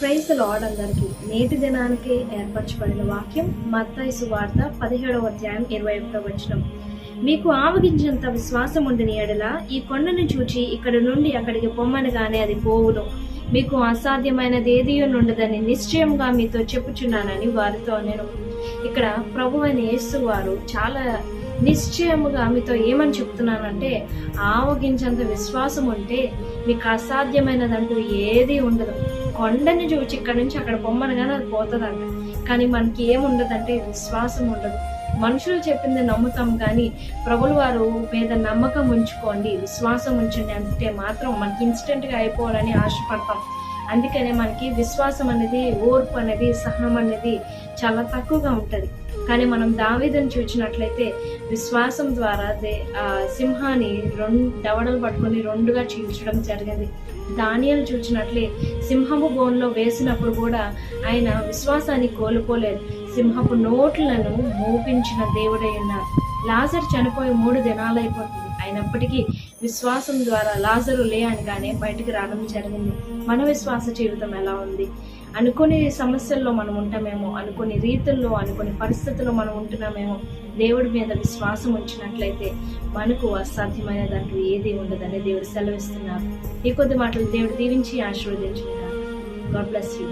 Praise lord అందరికి నేటి దినానికి ఏర్పరచబడిన వాక్యం మత్తయి సువార్త పదిహేడవ అధ్యాయం ఇరవై ఒకటో వచనం. మీకు ఆవగించినంత విశ్వాసం ఉండిన ఎడల ఈ కొండను చూచి ఇక్కడ నుండి అక్కడికి పొమ్మనగానే అది పోవును. మీకు అసాధ్యమైనది ఏది ఉండదని నిశ్చయంగా మీతో చెప్పుచున్నానని వారితో నేను ఇక్కడ ప్రభు అయిన యేసు వారు చాలా నిశ్చయముగా మీతో ఏమని చెప్తున్నానంటే ఆవగించంత విశ్వాసం ఉంటే మీకు అసాధ్యమైనదంటూ ఏది ఉండదు. కొండని చూచి ఇక్కడ నుంచి అక్కడ పొమ్మనగానే అది పోతుందంట. కానీ మనకి ఏముండదంటే విశ్వాసం ఉండదు. మనుషులు చెప్పింది నమ్ముతాం కానీ ప్రభులు వారు మీద నమ్మకం ఉంచుకోండి విశ్వాసం ఉంచండి అంటే మాత్రం మనకి ఇన్స్టెంట్గా అయిపోవాలని ఆశపడతాం. అందుకనే మనకి విశ్వాసం అనేది ఓర్పు అనేది సహనం అనేది చాలా తక్కువగా ఉంటుంది. కానీ మనం దావీదని చూసినట్లయితే విశ్వాసం ద్వారా దే సింహాన్ని రెండు దవడలు పట్టుకొని రెండుగా చీల్చడం జరిగింది. దానియలు చూసినట్లే సింహపు బోన్లో వేసినప్పుడు కూడా ఆయన విశ్వాసాన్ని కోల్పోలేదు. సింహపు నోట్లను మోపించిన దేవుడై ఉన్నారు లాజర్ చనిపోయి మూడు దినాలు అయిపోతుంది అయినప్పటికీ విశ్వాసం ద్వారా లాజరు లే అనగానే బయటికి రావడం జరిగింది. మన విశ్వాస జీవితం ఎలా ఉంది? అనుకోని సమస్యల్లో మనం ఉంటామేమో అనుకోని రీతుల్లో అనుకోని పరిస్థితుల్లో మనం ఉంటున్నామేమో దేవుడి మీద విశ్వాసం ఉంచినట్లయితే మనకు అసాధ్యమైన దాంట్లో ఏది ఉండదని దేవుడు సెలవిస్తున్నారు. ఈ కొద్ది మాటలు దేవుడు దీవించి ఆశీర్వదించుకుంటారు గాడ్ బ్లెస్ యూ